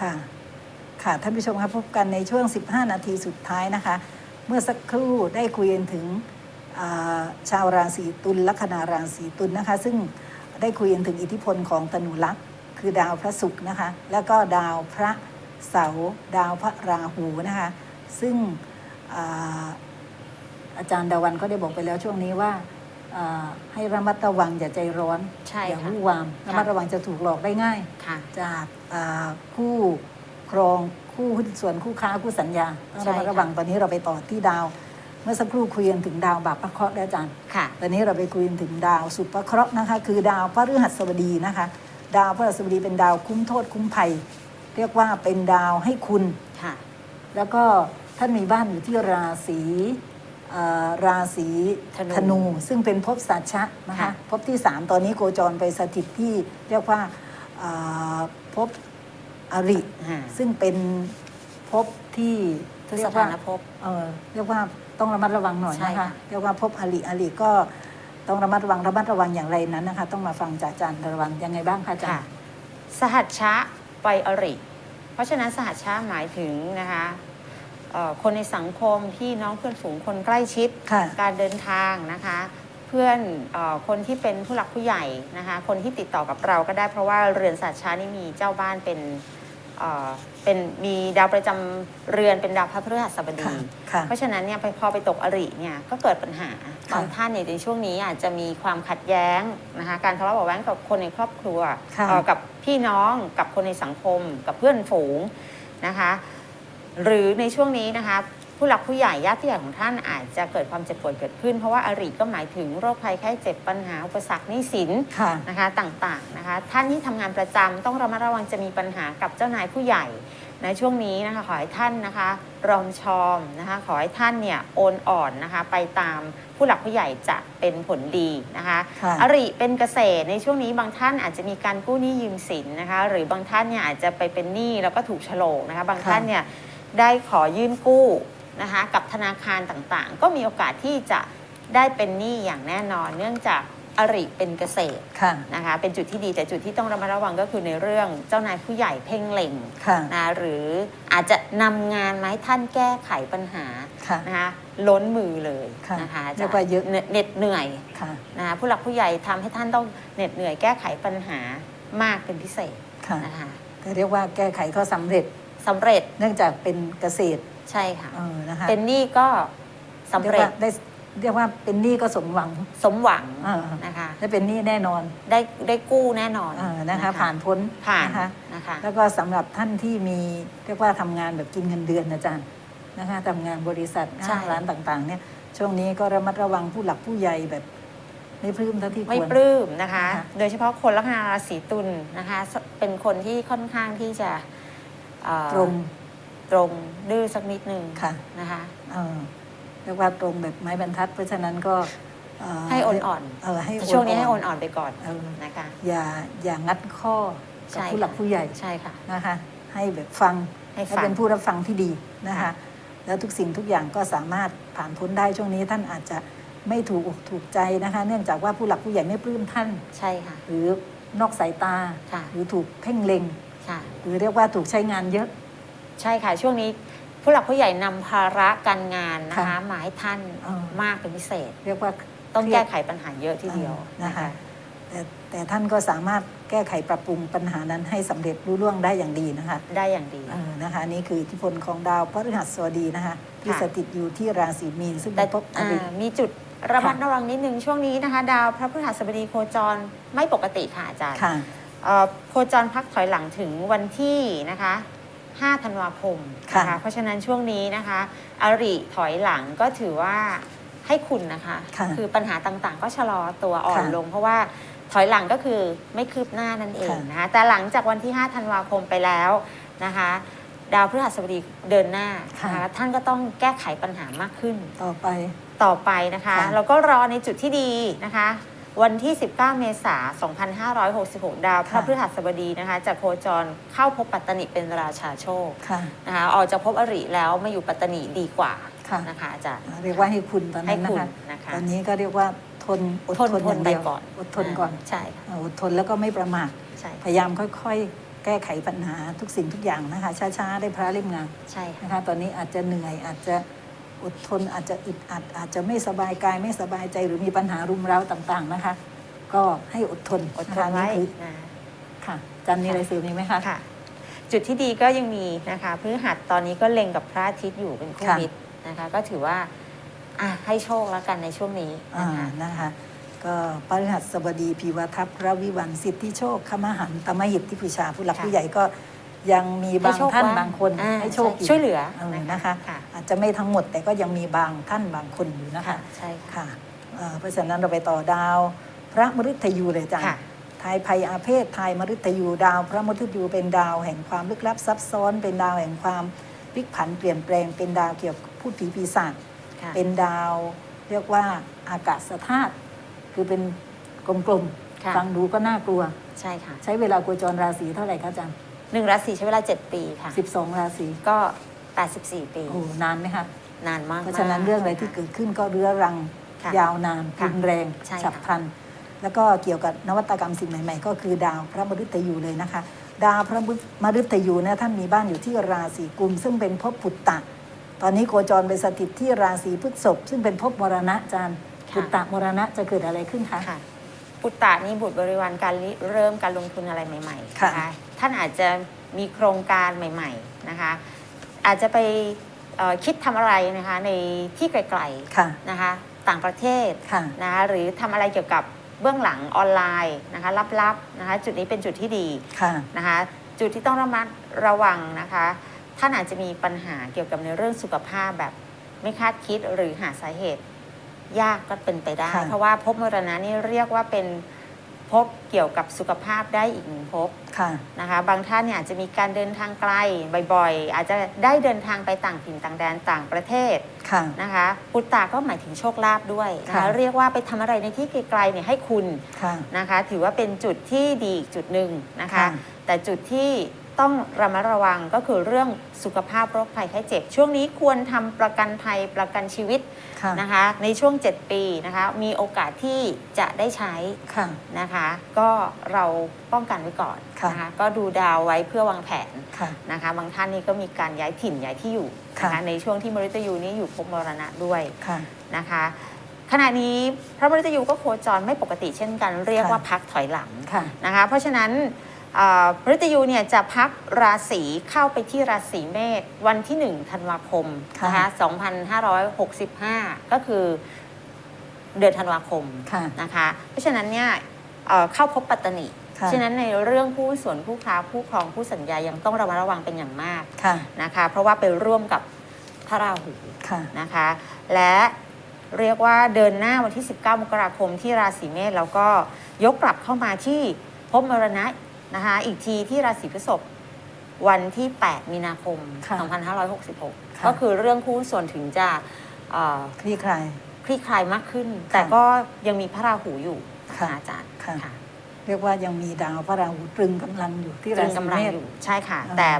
ค่ะ ค่ะท่านผู้ชมครับพบกันในช่วง 15 นาทีสุดท้ายนะคะ เมื่อสักครู่ได้คุยกันถึงาชาวราศีตุลลัคนาราศีตุลนะคะ ซึ่งได้คุยกันถึงอิทธิพลของตนุลักษ์คือดาวพระศุกร์นะคะ แล้วก็ดาวพระเสาร์ดาวพระราหูนะคะ ซึ่งอาอาจารย์ดาวันก็ได้บอกไปแล้วช่วงนี้ว่า ให้ระมัดระวังอย่าใจร้อนใช่อย่าค่ะวู่วามระมัดระวังจะถูกหลอกได้ง่าย ค่ะ จากอ่าคู่ครองคู่หุ้นส่วนคู่ค้าคู่สัญญาต้องใช่ระมัดค่ะระวังตอนนี้เราไปต่อที่ดาว เมื่อสักครู่คุยกันถึงดาวบาปพระเคราะห์แล้วอาจารย์ ค่ะ ตอนนี้เราไปคุยกันถึงดาวสุภเคราะห์นะคะ คือดาวพฤหัสบดีนะคะ ดาวพฤหัสบดีเป็นดาวคุ้มโทษคุ้มภัย เรียกว่าเป็นดาวให้คุณ ค่ะ แล้วก็ท่านมีบ้านอยู่ที่ราศีเอ่อ ราศีธนู ซึ่งเป็นภพสัชชะนะคะค่ะ ภพที่ 3 ตอนนี้โคจรไปสถิตที่เรียกว่าเอ่อภพอริ อ่าซึ่งเป็นภพที่คือเรีสยกว่าถานภพ เออเรียกว่าต้องระมัดระวังหน่อยใช่นะคะค่ะเรียกว่าภพอริอริก็ต้องระมัดระวังระมัดระวังอย่างไรนั้นนะคะ ต้องมาฟังจากอาจารย์ระวังยังไงบ้างคะอาจารค่ะย์ สหัชชะไปอริ เพราะฉะนั้นสหัชชะหมายถึงนะคะ เอ่อคนในสังคมพี่น้องเพื่อนฝูงคนใกล้ชิด ค่ะ การเดินทางนะคะ เพื่อนเออคนที่เป็นผู้หลักผู้ใหญ่นะคะ คนที่ติดต่อกับเราก็ได้เพราะว่าเรือนสัตว์ช้านี่มีเจ้าบ้านเป็นเอ่อเป็นมีดาวประจำเรือนเป็นดาวพระพฤหัสบดี ค่ะค่ะ เพราะฉะนั้นเนี่ยไปพอไปตกอริเนี่ยก็เกิดปัญหาค่ะ บางท่านเนี่ยในช่วงนี้อาจจะมีความขัดแย้งนะคะการทะเลาะเบาะแว้งกับคนในครอบครัวค่ะ เอ่อกับพี่น้องกับคนในสังคม กับเพื่อนฝูงนะคะ หรือในช่วงนี้นะคะผู้หลักผู้ใหญ่ญาติผู้ใหญ่ของท่านอาจจะเกิดความเจ็บป่วยเกิดขึ้น เพราะว่าอริก็หมายถึงโรคภัยไข้เจ็บปัญหาอุปสรรคหนี้สินค่ะ นะคะต่างๆนะคะท่านที่ทำงานประจำต้องระมัดระวังจะมีปัญหากับเจ้านายผู้ใหญ่ในช่วงนี้นะคะขอให้ท่านนะคะรอมชอมนะคะขอให้ท่านเนี่ยโอนอ่อนนะคะไปตามผู้หลักผู้ใหญ่จะเป็นผลดีนะคะค่ะ อริเป็นเกษตรในช่วงนี้บางท่านอาจจะมีการกู้หนี้ยืมสินนะคะหรือบางท่านเนี่ยอาจจะไปเป็นหนี้แล้วก็ถูกโฉลกนะคะบางท่านเนี่ย ได้ขอยื่นกู้นะคะกับธนาคารต่างๆ ก็มีโอกาสที่จะได้เป็นหนี้อย่างแน่นอน เนื่องจากอริเป็นเกษตรค่ะ นะคะเป็นจุดที่ดีแต่จุดที่ต้องระมัดระวังก็คือในเรื่องเจ้านายผู้ใหญ่เพ่งเล็งค่ะ นะหรืออาจจะนำงานมาให้ท่านแก้ไขปัญหาค่ะ นะคะล้นมือเลยค่ะนะคะเรียกว่าเยอะ เหน็ดเหนื่อยค่ะ นะคะผู้หลักผู้ใหญ่ทำให้ท่านต้องเหน็ดเหนื่อยแก้ไขปัญหามากเป็นพิเศษค่ะนะคะ แต่เรียกว่าแก้ไขก็สำเร็จ สำเร็จเนื่องจากเป็นเกษตรใช่ค่ะ เออนะคะเป็นหนี้ก็สำเรียกเร็จว่าได้เรียกว่าเป็นหนี้ก็สมหวัง สมหวังอ่านะคะ ได้เป็นหนี้แน่นอนได้ได้กู้แน่นอนเออนะคะผ่านพ้นผ่านนะคะนะคะ แล้วก็สำหรับท่านที่มีเรียกว่าทำงานแบบกินเงินเดือนนะอาจารย์นะคะทำงานบริษัทใช่ ห้างร้านต่างๆ เนี่ยช่วงนี้ก็ระมัดระวังผู้หลักผู้ใหญ่แบบ ไม่พลื้มเท่าที่คไม่วรปลื้มนะคะนะคะโดยเฉพาะคนลัคนาราศีตุลนะคะ เป็นคนที่ค่อนข้างที่จะ เอ่อตรงตรงดื้อสักนิดนึงค่ะนะคะเออเรียกว่าตรงแบบไม้บรรทัด เพราะฉะนั้นก็เให้อ่อนเออให้ๆอ่อนๆช่วงนี้ให้อ่อนๆไปก่อนเออนะคะ อย่าอย่างัดข้อกับใช่ผู้หลักค่ะ ผู้ใหญ่ใช่ค่ะ นะคะ ให้แบบฟังให้ให้ฟัง เป็นผู้รับฟังที่ดีนะคะ ค่ะ แล้วทุกสิ่งทุกอย่างก็สามารถผ่านพ้นได้ช่วงนี้ท่านอาจจะไม่ถูกอกถูกใจนะคะ เนื่องจากว่าผู้หลักผู้ใหญ่ไม่ปลื้มท่าน ใช่ค่ะหรือนอกสายตา ค่ะ หรือถูกเพ่งเล็ง ค่ะ หรือเรียกว่าถูกใช้งานเยอะ ใช่ค่ะ ช่วงนี้ผู้หลักผู้ใหญ่นำภาระการงานนะคะค่ะมาให้ท่านเออมากเป็นพิเศษ เรียกว่าต้องเครียแก้ดไขปัญหาเยอะทีเดียวเออนะคะแต่แต่ท่านก็สามารถแก้ไขปรับปรุงปัญหานั้นให้สำเร็จรุ่ล่วงได้อย่างดีนะคะ ได้อย่างดี เออนะคะนี่คืออิทธิพลของดาวพฤหัสบดีนะคะที่ค่ะ สถิตอยู่ที่ราศีมีนซึ่งแต่เป็นภพออ่าริ มีจุดระมัดค่ะ ระวังนิดนึงช่วงนี้นะคะ ดาวพระพฤหัสบดีโคจรไม่ปกติค่ะอาจารย์ ค่ะเอ่อ โคจรพักถอยหลังถึงวันที่นะคะ5ธันวาคมค่ะนะคะเพราะฉะนั้นช่วงนี้นะคะอริถอยหลังก็ถือว่าให้คุณนะคะค่ะ อปัญหาต่างๆ ก็ชะลอตัวอ่อนค่ะลง เพราะว่าถอยหลังก็คือไม่คืบหน้านั่นเองค่ะ นะคะแต่หลังจากวันที่ 5 ธันวาคมไปแล้วนะคะ ดาวพฤหัสบดีเดินหน้านะคะท่านก็ต้องแก้ไขปัญหามากขึ้น ต่อไป ต่อไปนะคะ ค่ะ เราก็รอในจุดที่ดีนะคะ วันที่ 19 เมษายน 2566 ดาวพระค่ะพฤหัสบดีนะคะจะโคจรเข้าพบปัตตนิเป็นราชาโชคค่ะนะคะออกจากภพอริแล้วมาอยู่ปัตตนิดีกว่าค่ะนะคะอาจารย์เรียกว่าให้คุณตอนให้นั้นนะคุณคะนะคะตอนนี้ก็เรียกว่าทนอดทนทนทอนย่างไปเดียวก่อนอดทนก่อนใช่ค่ะเอออดทนแล้วก็ไม่ประมาทใช่พยายามค่อยๆ แก้ไขปัญหาทุกสิ่งทุกอย่างนะคะช้าๆได้พระเล่มงานใช่ค่ะนะคะตอนนี้อาจจะเหนื่อยอาจจะ อดทนอาจจะอึดอัดอาจจะไม่สบายกายไม่สบายใจหรือมีปัญหารุมเร้าต่าง ๆนะคะ ก็ให้อดทนอดทะคะนไว้คือนะค่ะจันมีอะไรเสริมอีกไหมคะค่ะ จุดที่ดีก็ยังมีนะคะพฤหัสตอนนี้ก็เล็งกับพระอาทิตย์อยู่เป็นคู่ค่ะมิตรนะคะ ก็ถือว่าอะให้โชคแล้วกันในช่วงนี้อ่านะคะนะคะก็พฤหัสบดีพีวทัพพระวิวันสิทธิโชคขมหันตมหิตที่ผู้ชาผู้หลักค่ะผู้ใหญ่ก็ ยังมีบางให้โชคท่านบ้างบางคนอ่าให้โชคใช่ช่วยเหลือนะคะ ค่ะ อาจจะไม่ทั้งหมดแต่ก็ยังมีบางท่านบางคนอยู่นะคะค่ะใช่ค่ะ ค่ะเอ่อเพราะฉะนั้นเราไปต่อดาวพระมฤตยูเลยจ้ะค่ะ ทายภัยอาเพศทายมฤตยูดาว พระมฤตยูเป็นดาวแห่งความลึกลับซับซ้อน เป็นดาวแห่งความพลิกผันเปลี่ยนแปลง เป็นดาวเกี่ยวกับพูดผีปีศาจ ค่ะ เป็นดาวเรียกว่าอากาศธาตุคือเป็นกลมค่ะ ๆ ฟังดูก็น่ากลัว ใช่ค่ะ ใช้เวลาโคจรราศีเท่าไหร่คะอาจารย์ หนึ่งราศีใช้เวลา 7 ปีค่ะ 12 ราศีก็ 84 ปี โอ้โหนานไหมคะ นานมากเพราะฉะนั้นเรื่องอะไรที่เกิดขึ้นก็เรื้อรังค่ะยาวนานค่ะรุนแรงใช่ค่ะ ฉับพลัน แล้วก็เกี่ยวกับนวัตกรรมสิ่งใหม่ ๆ ก็คือดาวพระมฤตยูเลยนะคะ ดาวพระมฤตยูเนี่ยท่านมีบ้านอยู่ที่ราศีกุม ซึ่งเป็นภพปุตตะ ตอนนี้โคจรไปสถิตที่ราศีพฤษภซึ่งเป็นภพมรณะอาจารย์ค่ะ ปุตตะมรณะจะเกิดอะไรขึ้นคะ ค่ะ ปุตตะนี่บุตรบริวารการริเริ่มการลงทุนอะไรใหม่ๆค่ะนท่านอาจจะมีโครงการใหม่ๆนะคะ อาจจะไปเอ่อคิดทำอะไรนะคะในที่ไกลค่ะๆนะคะ ต่างประเทศ ค่ะ นะคะหรือทำอะไรเกี่ยวกับเบื้องหลังออนไลน์นะคะลับๆนะคะจุดนี้เป็นจุดที่ดีค่ะ นะคะจุดที่ต้องระมัดระวังนะคะท่านอาจจะมีปัญหาเกี่ยวกับในเรื่องสุขภาพแบบไม่คาดคิดหรือหาสาเหตุ ยากก็เป็นไปได้ ค่ะ เพราะว่าภพมรณะนี่เรียกว่าเป็นภพเกี่ยวกับสุขภาพได้อีกหนึ่งภพ ค่ะ นะคะบางท่านเนี่ยอาจจะมีการเดินทางไกลบ่อยๆ อาจจะได้เดินทางไปต่างถิ่นต่างแดนต่างประเทศค่ะ นะคะปุตตาก็หมายถึงโชคลาภด้วยนะค่ะคะเรียกว่าไปทำอะไรในที่ไกลๆเนี่ยให้คุณค่ะ นะคะถือว่าเป็นจุดที่ดีอีกจุดหนึ่งนะคะค่ะ แต่จุดที่ ต้องระมัดระวังก็คือเรื่องสุขภาพโรคภัยไข้เจ็บ ช่วงนี้ควรทำประกันภัยประกันชีวิตค่ะนะคะ ในช่วง 7 ปีนะคะ มีโอกาสที่จะได้ใช้ค่ะ นะคะ ก็เราป้องกันไว้ก่อนค่ะ นะคะก็ดูดาวไว้เพื่อวางแผนค่ะ นะคะ บางท่านนี่ก็มีการย้ายถิ่นย้ายที่อยู่นะค่ะ คะในช่วงที่มฤตยูนี้อยู่ภพมรณะด้วยค่ะ นะคะ ขณะนี้พระมฤตยูก็โคจรไม่ปกติเช่นกัน เรียกค่ะว่าพักถอยหลัง ค่ะ นะคะเพราะฉะนั้นเอ่อ พฤตยูเนี่ยจะพักราศีเข้าไปที่ราศีเมษวันที่ 1 ธันวาคมค่ะนะคะ2565 ก็คือเดือนธันวาคมค่ะนะคะ เพราะฉะนั้นเนี่ยเอ่อเข้าพบปัตตนิค่ะฉะนั้นในเรื่องผู้ส่วนผู้ค้าผู้ครองผู้สัญญายังต้องระมัดระวังเป็นอย่างมากค่ะนะคะ เพราะว่าไปร่วมกับพระราหูค่ะนะคะ และเรียกว่าเดินหน้าวันที่ 19 มกราคมที่ราศีเมษแล้วก็ยกกลับเข้ามาที่ภพมรณะ นะคะอีกทีที่ราศีพฤษภวันที่ 8 มีนาคม ค่ะ2566 ค่ะ ก็คือเรื่องคู่ส่วนถึงจะเอ่อคลี่คลาย คลี่คลายมากขึ้น แต่ก็ยังมีพระราหูอยู่นะค่ะคะอาจารย์ค่ะ ค่ะเรียกว่ายังมีดาวพระราหูตรึงกำลังอยู่ที่ตรึรางศีกำลังเมษ อยู่ใช่ค่ะ อ่า แต่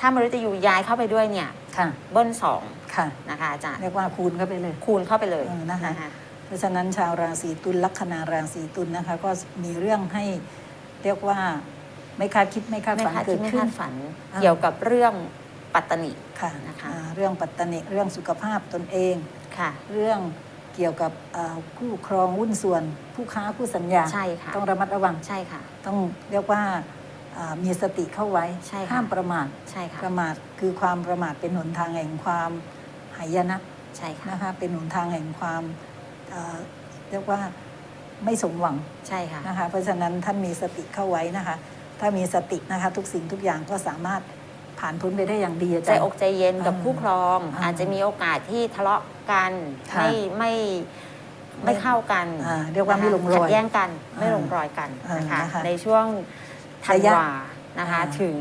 ถ้ามฤตยูย้ายเข้าไปด้วยเนี่ย ค่ะ เบิ้ลสองค่ะ นะคะอาจารย์ เรียกว่าคูณเข้าไปเลย คูณเข้าไปเลยเออนะคะนะคะเพราะฉะนั้นชาวราศีตุลลัคนาราศีตุลนะคะ ก็มีเรื่องให้เรียกว่า ไม่คาดคิดไม่คาดไม่ฝันคาดเกิคิดดไม่ขึ้น คาดฝันอ่า เกี่ยวกับเรื่องปัตตนิ ค่ะนะคะ อ่าเรื่องปัตตนิเรื่องสุขภาพตนเอง ค่ะ เรื่องเกี่ยวกับอ่าคู่ครองหุ้นส่วน ผู้ค้าผู้สัญญา ใช่ค่ะ ต้องระมัดระวัง ใช่ค่ะ ต้องเรียกว่าอ่ามีสติเข้าไว้ ใช่ค่ะ ห้ามประมาท ใช่ค่ะ ประมาทคือความประมาทเป็นหนทางแห่งความหายนะใช่ค่ะ นะคะ เป็นหนทางแห่งความเอ่อเรียกว่าไม่สมหวังใช่ค่ะ นะคะ เพราะฉะนั้นท่านมีสติเข้าไว้นะคะ ถ้ามีสตินะคะทุกสิ่งทุกอย่างก็สามารถผ่านพ้นไปได้อย่างดีอาใจจารย์ อกใจเย็นกับอ่าผู้ครอง อ่าอาจจะมีโอกาสที่ทะเลาะกัน ค่ะไม่ไม่ไม่เข้ากันอ่าเรียกว่าไม่ลงรอยขัดแย้งกันอ่าไม่ลงรอยกันนะคะอ่านะคะในช่วงธันระยะวานะคะอ่า ถึง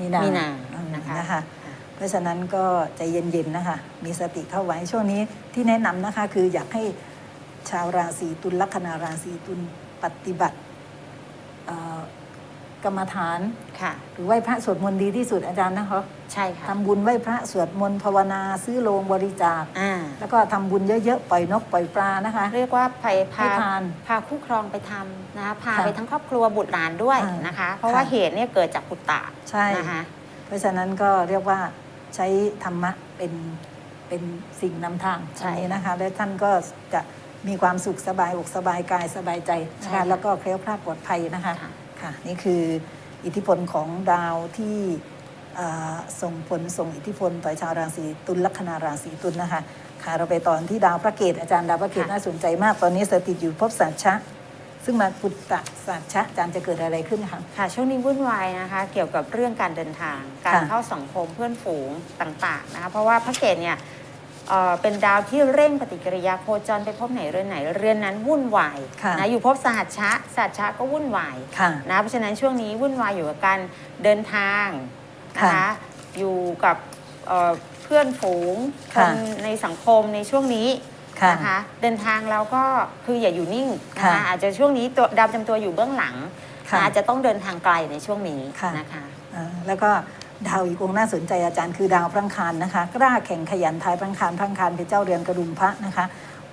มีนามีนาอืมนะคะ นะคะ เพราะฉะนั้นก็ใจเย็นๆนะคะ มีสติเข้าไว้ช่วงนี้ที่แนะนำนะคะ คืออยากให้ชาวราศีตุลลัคนาราศีตุลปฏิบัติเอ่อ กรรมฐาน ค่ะ หรือไหว้พระสวดมนต์ดีที่สุดอาจารย์นะคะใช่ค่ะทำบุญไหว้พระสวดมนต์ภาวนาซื้อโรงบริจาค อ่าแล้วก็ทำบุญเยอะๆ ปล่อยนกปล่อยปลานะคะ เรียกว่าไปพาให้ทานพาคู่ครองไปทำนะคะพาค่ะไปทั้งครอบครัวบุตรหลานด้วยค่ะนะคะ เพราะว่าค่ะ เหตุเนี่ยเกิดจากปุตตะใช่ นะคะเพราะฉะนั้นก็เรียกว่าใช้ธรรมะเป็นเป็นสิ่งนำทางใช่อันนี้นะคะ และท่านก็จะมีความสุขสบายอกสบายกายสบายใจนะใช่คะค่ะแล้วก็เคลี้ยวคลาดปลอดภัยนะคะ ค่ะ ค่ะนี่คืออิทธิพลของดาวที่อ่าส่งผลส่งอิทธิพลต่อชาวราศีตุลลัคนาราศีตุลนะคะค่ะเราไปตอนที่ดาวพระเกตอาจารย์ดาวพระเกตค่ะน่าสนใจมากตอนนี้สถิตอยู่ภพสัชชะซึ่งมาปุตตะสัชชะอาจารย์จะเกิดอะไรขึ้นคะค่ะช่วงนี้วุ่นวายนะคะ เกี่ยวกับเรื่องการเดินทาง การค่ะเข้าสังคมเพื่อนฝูงต่างๆนะคะเพราะว่าพระเกตเนี่ย เอ่อเป็นดาวที่เร่งปฏิกิริยาโคจรไปพบไหนเรือนไหน เรือนนั้นวุ่นวายค่ะนะอยู่พบสหัชชะสหัชชะก็วุ่นวายค่ะนะเพราะฉะนั้นช่วงนี้วุ่นวายอยู่กับการเดินทางนะค่ะคะอยู่กับเอ่อเพื่อนฝูงคค่ะนในสังคมในช่วงนี้ค่ะนะคะเดินทางเราก็คืออย่าอยู่นิ่งนะค่ะคะอาจจะช่วงนี้ตัวดาวประจำตัวอยู่เบื้องหลังค่ะอาจจะต้องเดินทางไกลในช่วงนี้ค่ะนะคะอ่าแล้วก็ ดาวอีกองค์น่าสนใจอาจารย์คือดาวพระอังคารนะคะ กล้าแข่งขยันทายพระอังคารพระอังคารเป็นเจ้าเรือนกระดุมพระนะคะ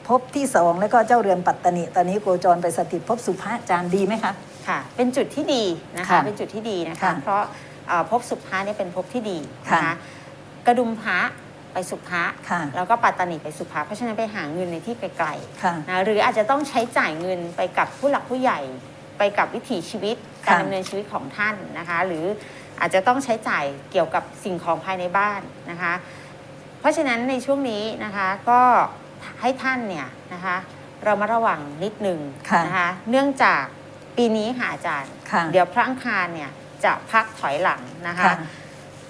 ภพที่สองแล้วก็เจ้าเรือนปัตตนิตอนนี้โคจรไปสถิตภพสุภาอาจารย์ดีไหมคะ ค่ะ เป็นจุดที่ดีนะคะ ค่ะเป็นจุดที่ดีนะคะ ค่ะเพราะเอ่อภพสุภาเนี่ยเป็นภพที่ดีนะค่ะ คะกระดุมพระไปสุภะค่ะ แล้วก็ปัตตานีไปสุภะเพราะฉะนั้นไปหาเงินในที่ไกลค่ะ ๆนะหรืออาจจะต้องใช้จ่ายเงินไปกับผู้หลักผู้ใหญ่ ไปกับวิถีชีวิต การค่ะ ดำเนินชีวิตของท่านนะคะ หรือ อาจจะต้องใช้จ่ายเกี่ยวกับสิ่งของภายในบ้านนะคะ เพราะฉะนั้นในช่วงนี้นะคะก็ให้ท่านเนี่ยนะคะเรามาระวังนิดนึงค่ะนะคะเนื่องจากปีนี้ค่ะอาจารย์ค่ะเดี๋ยวพระอังคารเนี่ยจะพักถอยหลังนะคะค่ะ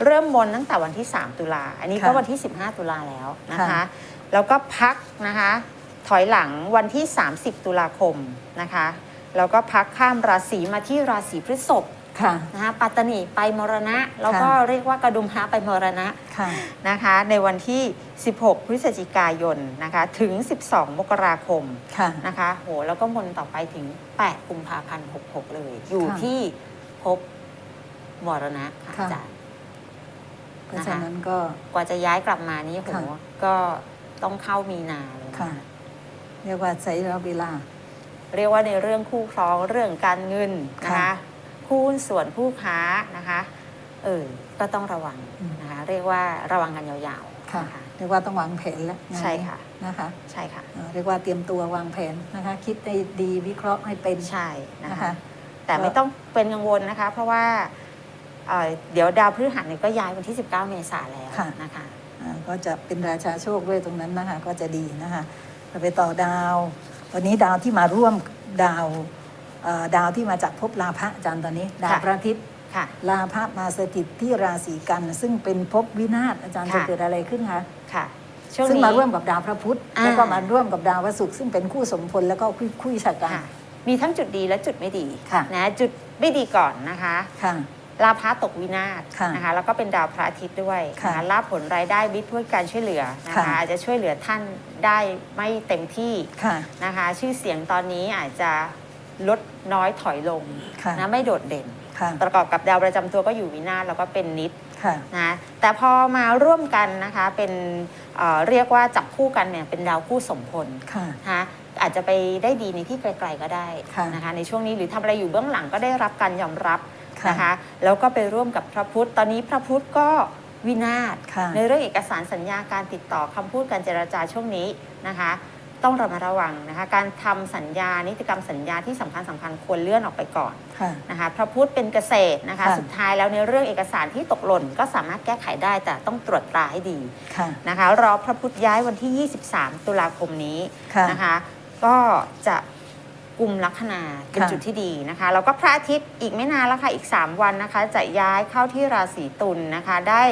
เริ่มมนตั้งแต่วันที่ 3 ตุลา อันนี้ก็ค่ะวันที่ 15 ตุลาแล้วนะคะค่ะแล้วก็พักนะคะ ถอยหลังวันที่ 30 ตุลาคมนะคะ แล้วก็พักข้ามราศีมาที่ราศีพฤษภ ค่ะ นะคะปัตตานีไปมรณะ แล้วก็ค่ะเรียกว่ากระดุมพระไปมรณะค่ะ นะคะ ในวันที่ 16 พฤศจิกายนนะคะถึง 12 มกราคมค่ะ นะคะโหแล้วก็มนต่อไปถึง 8 กุมภาพันธ์ 66 เลย อยู่ค่ะที่ภพมรณะค่ะค่ะ อาจารย์ เพราะฉะนั้นก็ กว่าจะย้ายกลับมานี่โหค่ะ ก็ต้องเข้ามีนาเลยนค่ะ เรียกว่าใช้เวลา เรียกว่าในเรื่องคู่ครองเรื่องการเงินนะค่ะ คะคู่ หุ้นส่วนคู่ค้านะคะเออก็ต้องระวังอืมนะคะเรียกว่าระวังกันยาวๆค่ะนเรียกว่าต้องวางแผนแล้วงานนี้ใช่ค่ะนะคะใช่ค่ะเอ่อเรียกว่าเตรียมตัววางแผนนะคะคิดให้ดีวิเคราะห์ให้เป็นใช่นะนะคะคะแต่ไม่ต้องเป็นกังวลนะคะ เพราะว่าเอ่อเดี๋ยวดาวพฤหัสเนี่ยก็ย้ายวันที่ 19 เมษายนแล้วค่ะนะคะอ่าก็จะเป็นราชาโชคด้วยตรงนั้นนะคะก็จะดีนะคะเราไปต่อดาว วันนี้ดาวที่มาร่วมดาวเอ่อ ดาวที่มาจากภพลาภะอาจารย์ตอนนี้ ดาวค่ะพระอาทิตย์ค่ะลาภะมาสถิตที่ราศีกัน ซึ่งเป็นภพวินาศอาจารย์ค่ะจะเกิดอะไรขึ้นคะค่ะช่วงซึ่งนี้มาร่วมกับดาวพระพุธอ่าแล้วก็มาร่วมกับดาวพระศุกร์ซึ่งเป็นคู่สมพลแล้วก็คู่คู่ชะกันค่ะมีทั้งจุดดีและจุดไม่ดีค่ะนะจุดไม่ดีก่อนนะคะค่ะลาภะตกวินาศค่ะนะคะแล้วก็เป็นดาวพระอาทิตย์ด้วยค่ะนะคะลาภผลรายได้วิทย์ด้วยการช่วยเหลือนะคะค่ะอาจจะช่วยเหลือท่านได้ไม่เต็มที่ค่ะนะคะ ชื่อเสียงตอนนี้อาจจะ ลดน้อยถอยลงค่ะนะไม่โดดเด่น ค่ะประกอบกับดาวประจำตัวก็อยู่วินาศแล้วก็เป็นนิดค่ะ นะแต่พอมาร่วมกันนะคะเป็นเอ่อเรียกว่าจับคู่กันเนี่ยเป็นดาวคู่สมพลค่ะ นะคะอาจจะไปได้ดีในที่ไกลๆก็ได้ค่ะนะคะในช่วงนี้หรือทำอะไรอยู่เบื้องหลังก็ได้รับการยอมรับค่ะนะคะแล้วก็ไปร่วมกับพระพุทธ ตอนนี้พระพุทธก็วินาศค่ะ ในเรื่องเอกสารสัญญาการติดต่อคำพูดการเจรจาช่วงนี้นะคะ ต้องระมัดระวังนะคะการทำสัญญานิติกรรมสัญญาที่สำคัญสำคัญควรเลื่อนออกไปก่อนค่ะนะคะพระพุทธเป็นเกษตรนะคะค่ะสุดท้ายแล้วในเรื่องเอกสารที่ตกหล่นก็สามารถแก้ไขได้แต่ต้องตรวจตราให้ดีค่ะนะคะรอพระพุทธย้ายวันที่ 23 ตุลาคมนี้ค่ะนะคะก็จะ กลุ่มลัคนาเป็นค่ะ จุดที่ดีนะคะ แล้วก็พระอาทิตย์อีกไม่นานแล้วค่ะอีก 3 วันนะคะ จะย้ายเข้าที่ราศีตุลนะคะ ได้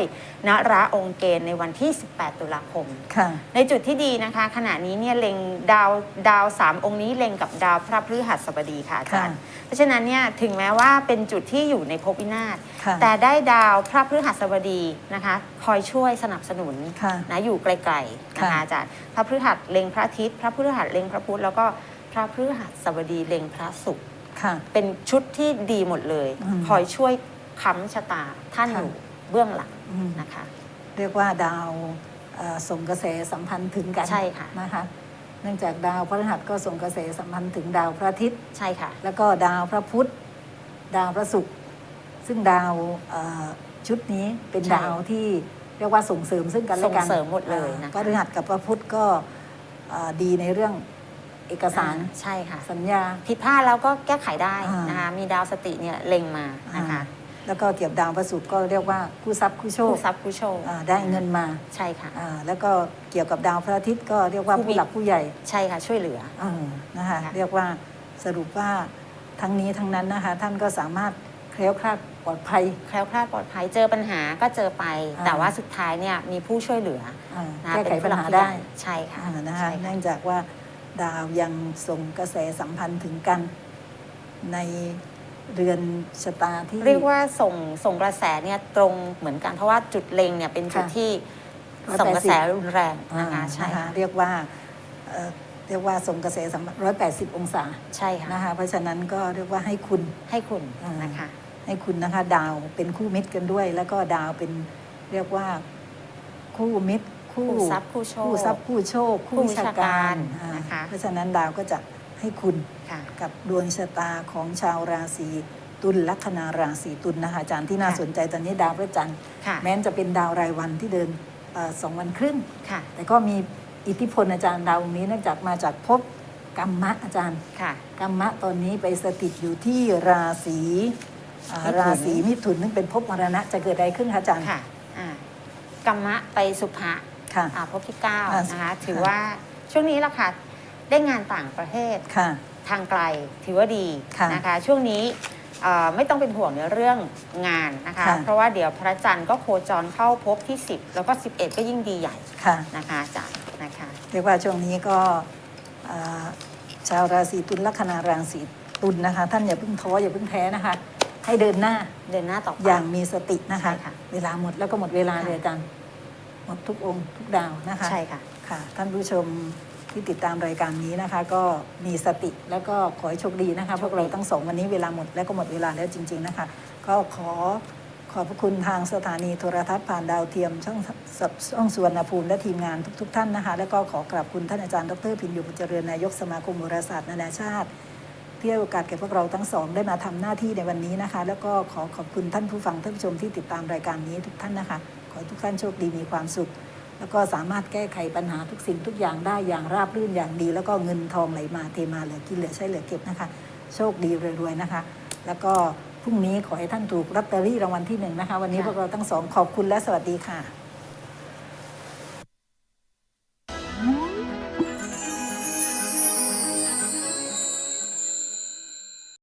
นระองค์เกณฑ์ในวันที่ 18 ตุลาคม ค่ะ ในจุดที่ดีนะคะ ขณะนี้เนี่ยเล็งดาวดาวสามองค์นี้เล็งกับดาวพระพฤหัสบดีค่ะอาจารย์ค่ะเพราะฉะนั้นเนี่ยถึงแม้ว่าเป็นจุดที่อยู่ในภพวินาศค่ะ แต่ได้ดาวพระพฤหัสบดีนะคะ คอยช่วยสนับสนุน ค่ะ นะอยู่ไกลๆนะคะค่ะอาจารย์พระพฤหัสเล็งพระอาทิตย์ พระพฤหัสเล็งพระพุธแล้วก็ พระพฤหัสบดีเล็งพระศุกร์ค่ะ เป็นชุดที่ดีหมดเลย อืม คอยช่วยค้ำชะตาท่านค่ะอยู่เบื้องหลังอืมนะคะ เรียกว่าดาวเอ่อส่งกระแสสัมพันธ์ถึงกันใช่ค่ะ นะคะ เนื่องจากดาวพฤหัสก็ส่งกระแสสัมพันธ์ถึงดาวพระอาทิตย์ ใช่ค่ะ แล้วก็ดาวพระพุธดาวพระศุกร์ซึ่งดาวเอ่อชุดนี้เป็นใช่ดาวที่เรียกว่าส่งเสริมซึ่งกันและกันส่งเสริมหมดเลยนะคะ อ่าพฤหัสกับพระพุธก็เอ่อดีในเรื่อง เอกสารอ่ใช่ค่ะ สัญญา ผิดพลาดแล้วก็แก้ไขได้อ่านนะคะมีดาวสติเนี่ยเล็งมานะคะอ่าแล้วก็เกี่ยวกับดาวพระศุกร์ก็เรียกว่าคู่ทรัพย์คู่โชคผู้ทรัพย์ผู้โชคอ่าได้เงินมาใช่ค่ะอ่าแล้วก็เกี่ยวกับดาวพระอาทิตย์ก็เรียกว่าผู้มีผู้หลักผู้ใหญ่ใช่ค่ะช่วยเหลือเออนะคะค่ะเรียกว่าสรุปว่าทั้งนี้ทั้งนั้นนะคะท่านก็สามารถเคลี้ยวคลาดปลอดภัยแคล้วคลาดปลอดภัยเจอปัญหาก็เจอไปอ่าแต่ว่าสุดท้ายเนี่ยมีผู้ช่วยเหลืออ่านะแก้ไขเป็นปัญหาผู้ลักผู้ใญ่ได้ใช่ค่ะอ่านะคะใช่ค่ะเนื่องจากว่า ดาวยังส่งกระแสสัมพันธ์ถึงกัน ในเรือนชะตาที่ เรียกว่าส่งส่งกระแสเนี่ยตรงเหมือนกันเพราะว่าจุดเล็งเนี่ยเป็นจุดค่ะที่180ส่งกระแสรุนแรงอ่านะคะใช่นะคะค่ะเรียกว่าเอ่อเรียกว่าส่งกระแสสัมพันธ์ร้อยแปดสิบองศาใช่ค่ะนะคะเพราะฉะนั้นก็เรียกว่าให้คุณ ให้คุณอ่าน นะคะ ให้คุณนะคะ ดาวเป็นคู่มิตรกันด้วย แล้วก็ดาวเป็นเรียกว่าคู่มิตร คู่คู่ทรัพย์คู่โชค คู่ทรัพย์คู่โชคคู่วิชาการคู่วิชาการอ่านะคะเพราะฉะนั้นดาวก็จะให้คุณค่ะ กับดวงชะตาของชาวราศีตุลลัคนาราศีตุลนะคะอาจารย์ที่น่าค่ะ สนใจตอนนี้ดาวพระจันทร์ ค่ะแม้นจะเป็นดาวรายวันที่เดินเอ่อสองวันครึ่ง ค่ะ แต่ก็มีอิทธิพลอาจารย์ดาวองค์นี้เนื่องจากมาจากภพกรรมะอาจารย์ ค่ะ กรรมะตอนนี้ไปสถิตอยู่ที่ราศีอ่ามิถุน ราศีมิถุนซึ่งเป็นภพมรณะจะเกิดอะไรขึ้นคะอาจารย์ ค่ะอ่ากรรมะไปสุภะ ค่ะอ่าพบที่เก้าอ่านะคะถือค่ะว่าช่วงนี้ละค่ะได้งานต่างประเทศค่ะทางไกลถือว่าดีค่ะนะคะช่วงนี้เอ่อไม่ต้องเป็นห่วงในเรื่องงานนะคะค่ะเพราะว่าเดี๋ยวพระจันทร์ก็โคจรเข้าภพที่ 10 แล้วก็ 11 ก็ยิ่งดีใหญ่ค่ะนะคะอาจารย์นะคะเรียกว่าช่วงนี้ก็อ่าชาวราศีตุลลัคนาราศีตุลนะคะ ท่านอย่าเพิ่งท้ออย่าเพิ่งแพ้นะคะ ให้เดินหน้าเดินหน้าต่อไปอย่างมีสตินะคะใช่ค่ะเวลาหมดแล้วก็หมดเวลาค่ะเลยอาจารย์ห มดทุกองค์ทุกดาวนะคะใช่ค่ะค่ะท่านผู้ชมที่ติดตามรายการนี้นะคะ ก็มีสติแล้วก็ขอให้โชคดีนะคะ พวกเราทั้งสองวันนี้เวลาหมดแล้วก็หมดเวลาแล้วจริง ๆนะคะ ก็ขอขอบพระคุณทางสถานีโทรทัศน์ผ่านดาวเทียมช่องช่องสุวรรณภูมิและทีมงานทุก ๆท่านนะคะ แล้วก็ขอกราบคุณท่านอาจารย์ดรพินอยู่บุญเจริญนายกสมาคมโหราศาสตร์นานาชาติที่ให้โอกาสแก่พวกเราทั้งสองได้มาทำหน้าที่ในวันนี้นะคะ แล้วก็ขอขอบคุณท่านผู้ฟังท่านผู้ชมที่ติดตามรายการนี้ทุกท่านนะคะ ขอให้ทุกท่านโชคดีมีความสุข แล้วก็สามารถแก้ไขปัญหาทุกสิ่งทุกอย่างได้อย่างราบรื่นอย่างดี แล้วก็เงินทองไหลมาเทมาเหลือกินเหลือใช้เหลือเก็บนะคะ โชคดีรวยๆนะคะ แล้วก็พรุ่งนี้ขอให้ท่านถูกลอตเตอรี่รางวัลที่หนึ่งนะคะ วันนี้พวกเราทั้งสองขอบคุณและสวัสดีค่ะ